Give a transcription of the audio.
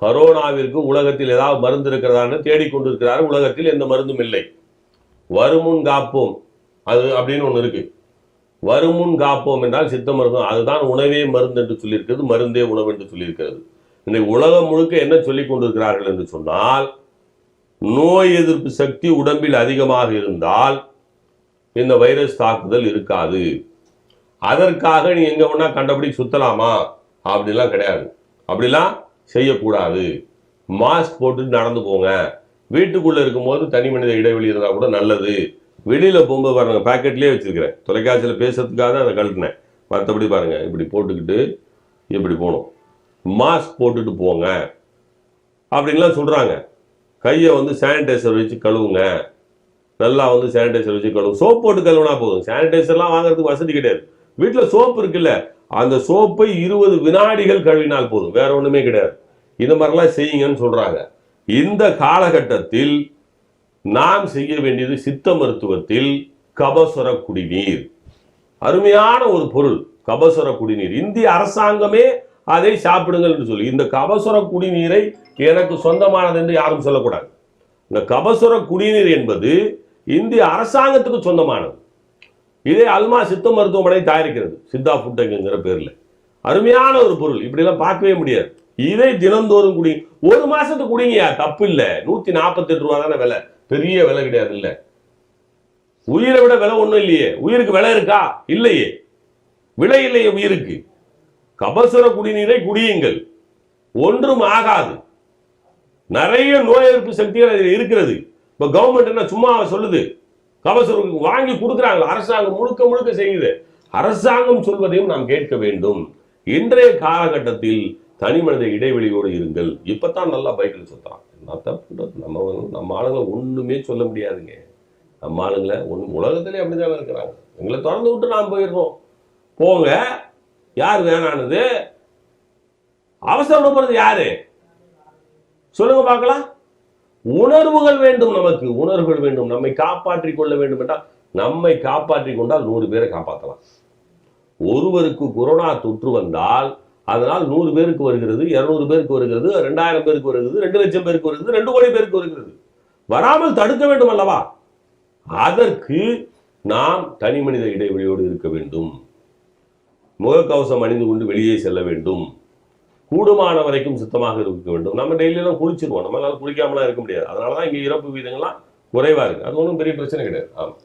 கரோனாவிற்கு உலகத்தில் ஏதாவது மருந்து இருக்கிறதான்னு தேடிக்கொண்டிருக்கிறார். உலகத்தில் எந்த மருந்தும் இல்லை. வருமுன் காப்போம். அது அப்படின்னு ஒன்று இருக்கு. வருமுன் காப்போம் என்றால் சித்த மருந்தும் அதுதான் உணவே மருந்து என்று சொல்லியிருக்கிறது மருந்தே உணவு என்று சொல்லியிருக்கிறது. இன்னைக்கு உலகம் முழுக்க என்ன சொல்லிக் கொண்டிருக்கிறார்கள் என்று சொன்னால் நோய் எதிர்ப்பு சக்தி உடம்பில் அதிகமாக இருந்தால் இந்த வைரஸ் தாக்குதல் இருக்காது. அதற்காக நீ எங்க வேணா கண்டபடி சுத்தலாமா? அப்படிலாம் கிடையாது. அப்படிலாம் செய்யக்கூடாது. மாஸ்க் போட்டு நடந்து போங்க. வீட்டுக்குள்ளே இருக்கும்போது தனி மனித இடைவெளி இருந்தால் கூட நல்லது. வெளியில் போகும்போது பாருங்கள் பேக்கெட்லேயே வச்சுருக்கிறேன். தொலைக்காட்சியில் பேசுறதுக்காக தான் அதை கழட்டினேன். மற்றபடி பாருங்கள் இப்படி போட்டுக்கிட்டு இப்படி போகணும். மாஸ்க் போட்டுட்டு போங்க. அப்படின்லாம் சொல்கிறாங்க கையை வந்து சானிடைசர் வச்சு கழுவுங்க. நல்லா வந்து சானிடைசர் வச்சு கழுவு. சோப் போட்டு கழுவுனா போதும். சானிடைசர்லாம் வாங்குறதுக்கு வசதி கிடையாது. வீட்டில் சோப்பு இருக்குல்ல அந்த சோப்பை இருபது வினாடிகள் கழுவினால் போதும். வேற ஒன்றுமே கிடையாது. இந்த மாதிரிலாம் செய்யுங்கன்னு சொல்கிறாங்க இந்த காலகட்டத்தில் நாம் செய்ய வேண்டியது சித்த மருத்துவத்தில் கபசுர குடிநீர். அருமையான ஒரு பொருள் கபசுர குடிநீர். இந்திய அரசாங்கமே அதை சாப்பிடுங்கள் என்று சொல்லி இந்த கபசுர குடிநீரை எனக்கு சொந்தமானது என்று யாரும் சொல்லக்கூடாது. இந்த கபசுர குடிநீர் என்பது இந்திய அரசாங்கத்துக்கு சொந்தமானது. இதே அல்மா சித்த மருத்துவமனை தயாரிக்கிறது. சித்தா ஃபுட்டெக்குங்கிற பேர்ல. அருமையான ஒரு பொருள். இப்படிலாம் பார்க்கவே முடியாது. இதே தினந்தோறும் குடி ஒரு மாசத்துக்கு குடிங்கயா தப்பு இல்ல நூத்தி நாற்பத்தி எட்டு ரூபா தானே விலை. பெரிய விலை கிடையாது இல்ல. உயிரை விட விலை ஒண்ணும் இல்லையே. உயிருக்கு விலை இருக்கா? இல்லையே. விலை இல்லையே உயிருக்கு. கபசுர குடிநீரை குடியுங்கள். ஒன்றும் ஆகாது. நிறைய நோய் எதிர்ப்பு சக்திகள் அதில் இருக்கிறது. இப்ப கவர்மெண்ட் என்ன சும்மா சொல்லுது? கபசுரம் வாங்கி கொடுக்குறாங்க. அரசாங்கம் முழுக்க முழுக்க செய்யுது. அரசாங்கம் சொல்வதையும் நாம் கேட்க வேண்டும். இன்றைய காலகட்டத்தில் தனி மனித இடைவெளியோடு இருங்கள். இப்பதான் நல்லா பைக்கில் சுத்தலாம் என்னத்தான் தப்பு? நம்ம வந்து நம்ம ஆளுங்களை ஒண்ணுமே சொல்ல முடியாதுங்க. நம்ம ஆளுங்களை ஒன்று உலகத்திலே அப்படிதான் இருக்கிறாங்க. எங்களை திறந்து விட்டு நாம் போயிடுறோம். போங்க. யார் வேணானது? அவசரப்படுறது யாரு? சொல்லுங்க பார்க்கலாம். உணர்வுகள் வேண்டும் நமக்கு உணர்வுகள் வேண்டும். நம்மை காப்பாற்றிக் கொள்ள வேண்டும் என்றால் நம்மை காப்பாற்றி கொண்டால் நூறு பேரை காப்பாற்றலாம். ஒருவருக்கு கொரோனா தொற்று வந்தால் அதனால் நூறு பேருக்கு வருகிறது இருநூறு பேருக்கு வருகிறது ரெண்டாயிரம் பேருக்கு வருகிறது ரெண்டு லட்சம் பேருக்கு வருகிறது ரெண்டு கோடி பேருக்கு வருகிறது. வராமல் தடுக்க வேண்டும் அல்லவா? அதற்கு நாம் தனி மனித இடைவெளியோடு இருக்க வேண்டும். முகக்கவசம் அணிந்து கொண்டு வெளியே செல்ல வேண்டும். கூடுமான வரைக்கும் சுத்தமாக இருக்க வேண்டும். நம்ம டெய்லியெல்லாம் குளிச்சிருவோம். நம்மளால குளிக்காமலாம் இருக்க முடியாது. அதனால தான் இங்கே இறப்பு வீதங்கள்லாம் குறைவா இருக்கு. அது ஒன்றும் பெரிய பிரச்சனை கிடையாது. ஆமாம்